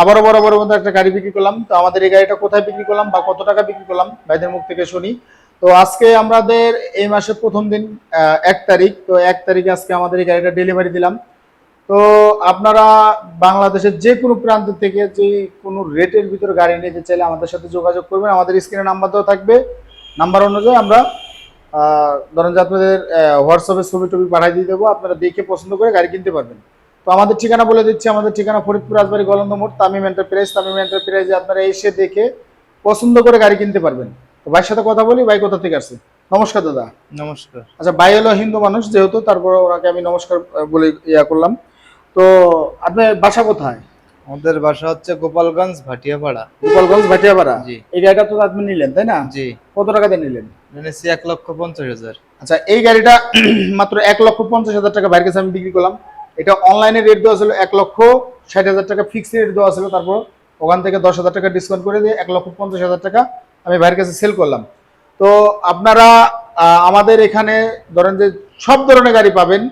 আবারও বরাবর মধ্যে একটা গাড়ি বিক্রি করলাম। তো আমাদের এই গাড়িটা কোথায় বিক্রি করলাম বা কত টাকা বিক্রি করলাম, ভাইদের মুখ থেকে শুনি। তো আজকে আমাদের এই মাসের প্রথম দিন এক তারিখ। তো এক তারিখে আজকে আমাদের এই গাড়িটা ডেলিভারি দিলাম। তো আপনারা বাংলাদেশের যে কোনো প্রান্ত থেকে যে কোনো রেটের ভিতরে গাড়ি নিতে চাইলে আমাদের সাথে যোগাযোগ করবেন। আমাদের স্ক্রিনে নাম্বার দেওয়া থাকবে। নাম্বার অনুযায়ী আমরা ধরেন যে আপনাদের হোয়াটসঅ্যাপে ছবি টবি পাঠিয়ে দিয়ে দেবো। আপনারা দেখে পছন্দ করে গাড়ি কিনতে পারবেন। তো আমাদের ঠিকানা বলে দিচ্ছি আমাদের ঠিকানা ফরিদপুর রাজবাড়ি গলন্দ মোড় তামিম এন্টারপ্রাইজ তামিম এন্টারপ্রাইজে আপনারা এসে দেখে পছন্দ করে গাড়ি কিনতে পারবেন। তো ভাইয়ের সাথে কথা বলি ভাই কোথা থেকে আসছে? নমস্কার দাদা। নমস্কার। আচ্ছা ভাই হলো হিন্দু মানুষ যেহেতু তারপর ওনাকে আমি নমস্কার বলে ইয়া করলাম। তো আপনার বাসা কোথায়? আমাদের বাসা হচ্ছে গোপালগঞ্জ ভাটিয়াপাড়া। গোপালগঞ্জ ভাটিয়াপাড়া? জি। এই গাড়িটা তো আপনি নিলেন তাই না? জি। কত টাকাতে নিলেন? এনেছি এক লক্ষ পঞ্চাশ হাজার। আচ্ছা এই গাড়িটা মাত্র এক লক্ষ পঞ্চাশ হাজার টাকা বাইরের কাছে আমি বিক্রি করলাম। এটা অনলাইনে রেট দেওয়া ছিল এক লক্ষ ষাট হাজার টাকা ফিক্সড রেট দেওয়া ছিল তারপর ওখান থেকে দশ হাজার টাকা ডিসকাউন্ট করে দিয়ে এক লক্ষ পঞ্চাশ হাজার টাকা আমি বাইরের কাছে সেল করলাম। তো আপনারা আমাদের এখানে ধরেন যে সব ধরনের গাড়ি পাবেন।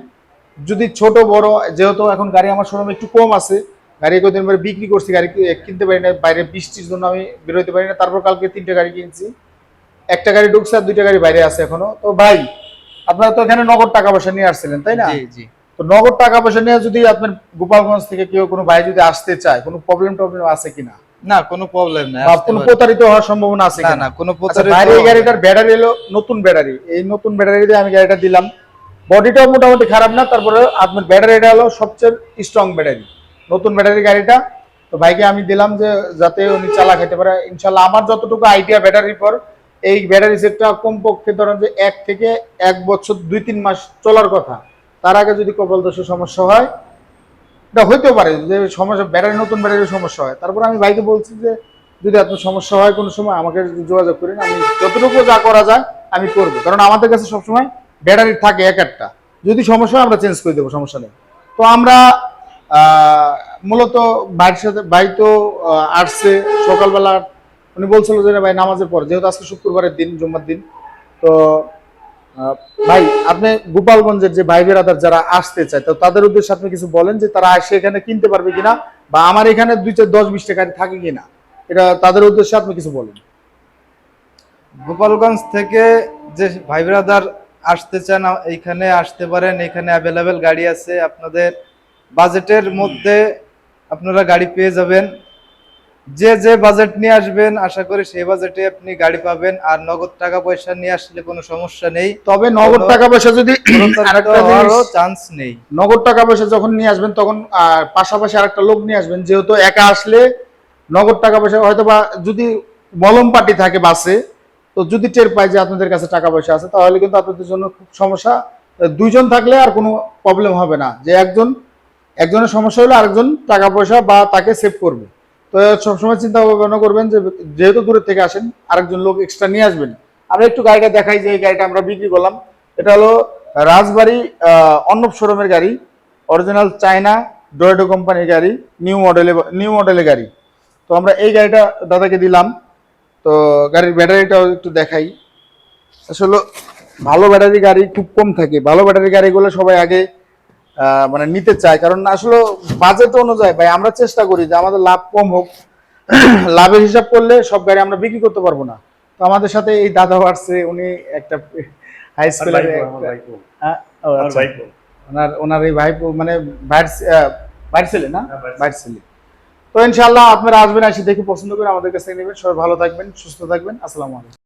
যদি ছোট, বড়, যেহেতু এখন গাড়ি আমার শোরুমে একটু কম আছে, গাড়ি কদিন পরে বিক্রি করছি, গাড়ি কিনতে পারি না, বাইরে বৃষ্টির জন্য আমি বেরোতে পারি না, তারপর কালকে তিনটে গাড়ি কিনছি। একটা গাড়ি ঢুকছে আর দুইটা গাড়ি বাইরে আছে এখনও। তো ভাই, আপনারা তো এখানে নগদ টাকা পয়সা নিয়ে আসছিলেন, তাই না? জি জি। তো নগদ টাকা পয়সা নিয়ে যদি আপনার গোপালগঞ্জ থেকে কেউ কোনো ভাই যদি আসতে চায় কোনো প্রবলেম টবলেম আছে কিনা? না কোনো প্রবলেম নাই কোনো প্রতারিত হওয়ার সম্ভাবনা আছে না না কোনো আচ্ছা, প্রতারিত বাইরে গাড়িটার ব্যাটারি এলো নতুন ব্যাটারি এই নতুন ব্যাটারি দিয়ে আমি গাড়িটা দিলাম। মোটামুটি খারাপ না তারপরে আপনার ব্যাটারিটা হলো সবচেয়ে স্ট্রং ব্যাটারি নতুন ব্যাটারি গাড়িটা। তো ভাইকে আমি দিলাম যে যাতে উনি চালা খেতে পারে। ইনশাল্লাহ আমার যতটুকু আইডিয়া ব্যাটারির পর এই ব্যাটারি সেটটা কমপক্ষে ধরেন যে এক থেকে এক বছর দুই তিন মাস চলার কথা। তার আগে যদি কপাল দোষের সমস্যা হয়, এটা হইতে পারে যে সমস্যা, ব্যাটারি, নতুন ব্যাটারির সমস্যা হয়। তারপর আমি ভাইকে বলছি যে, যদি আপনার সমস্যা হয় কোনো সময়, আমাকে যোগাযোগ করেন। আমি যতটুকু যা করা যায়, আমি করব। কারণ আমাদের কাছে সবসময় ব্যাটারি থাকে এক একটা। যদি সমস্যা হয়, আমরা চেঞ্জ করে দেবো, সমস্যা নেই। তো আমরা মূলত ভাইয়ের সাথে, ভাই তো আসছে। সকালবেলা উনি বলছিল যে, ভাই, নামাজের পর, যেহেতু আজকে শুক্রবারের দিন, জুম্মার দিন, তো ভাই, আপনি গোপালগঞ্জের যে ভাই বেরাদার যারা আসতে চায়, তো তাদের উদ্দেশ্যে আপনি কিছু বলেন যে তারা আসে এখানে কিনতে পারবে কিনা বা আমার এখানে দুই চার দশ বিশ টাকা থাকে কিনা? এটা তাদের উদ্দেশ্যে আপনি কিছু বলেন। গোপালগঞ্জ থেকে যে ভাই ব্রাদার আসতে চান, এইখানে আসতে পারেন, এখানে অ্যাভেলেবেল গাড়ি আছে। আপনাদের বাজেটের মধ্যে আপনারা গাড়ি পেয়ে যাবেন। যে যে বাজেট নিয়ে আসবেন আশা করি সেই বাজেটে আপনি গাড়ি পাবেন। আর নগদ টাকা পয়সা নিয়ে আসলে কোনো সমস্যা নেই। তবে নগদ টাকা পয়সা যদি চান্স নেই। নগদ টাকা পয়সা যখন নিয়ে আসবেন তখন পাশাপাশি আরেকটা লোক নিয়ে আসবেন যেহেতু একা আসলে নগদ টাকা পয়সা হয়তো বা যদি মলম পার্টি থাকে বাসে তো যদি টের পায় যে আপনাদের কাছে টাকা পয়সা আছে তাহলে কিন্তু আপনাদের জন্য খুব সমস্যা। দুইজন থাকলে আর কোনো প্রবলেম হবে না। যে একজন একজনের সমস্যা হলে আরেকজন টাকা পয়সা বা তাকে সেভ করবে। তো সবসময় চিন্তা ভাবনা করবেন যে যেহেতু দূরের থেকে আসেন, আরেকজন লোক এক্সট্রা নিয়ে আসবেন। আমরা একটু গাড়িটা দেখাই যে এই গাড়িটা আমরা বিক্রি করলাম। এটা হলো রাজবাড়ি অর্ণব শোরুমের গাড়ি অরিজিনাল চায়না ডোয়েডো কোম্পানির গাড়ি নিউ মডেলে নিউ মডেলের গাড়ি। তো আমরা এই গাড়িটা দাদাকে দিলাম। তো গাড়ির ব্যাটারিটাও একটু দেখাই। আসলে ভালো ব্যাটারি গাড়ি খুব কম থাকে। ভালো ব্যাটারি গাড়িগুলো সবাই আগে মানে নিতে চায়। কারণ আসলে বাজেট অনুযায়ী ভাই আমরা চেষ্টা করি যে আমাদের লাভ কম হোক। লাভের হিসাব করলে সব গাড়ি আমরা বিক্রি করতে পারব না। তো আমাদের সাথে এই দাদা আসছে উনি একটা হাই স্কুলের হ্যাঁ, আচ্ছা। ওনার ওনার এই ভাই মানে ভাইয়ের ছেলে না? ভাইয়ের ছেলে। তো ইনশাল্লাহ আপনারা আসবেন এসে দেখে পছন্দ করে আমাদের কাছে নেবেন। সবাই ভালো থাকবেন সুস্থ থাকবেন। আসসালামু আলাইকুম।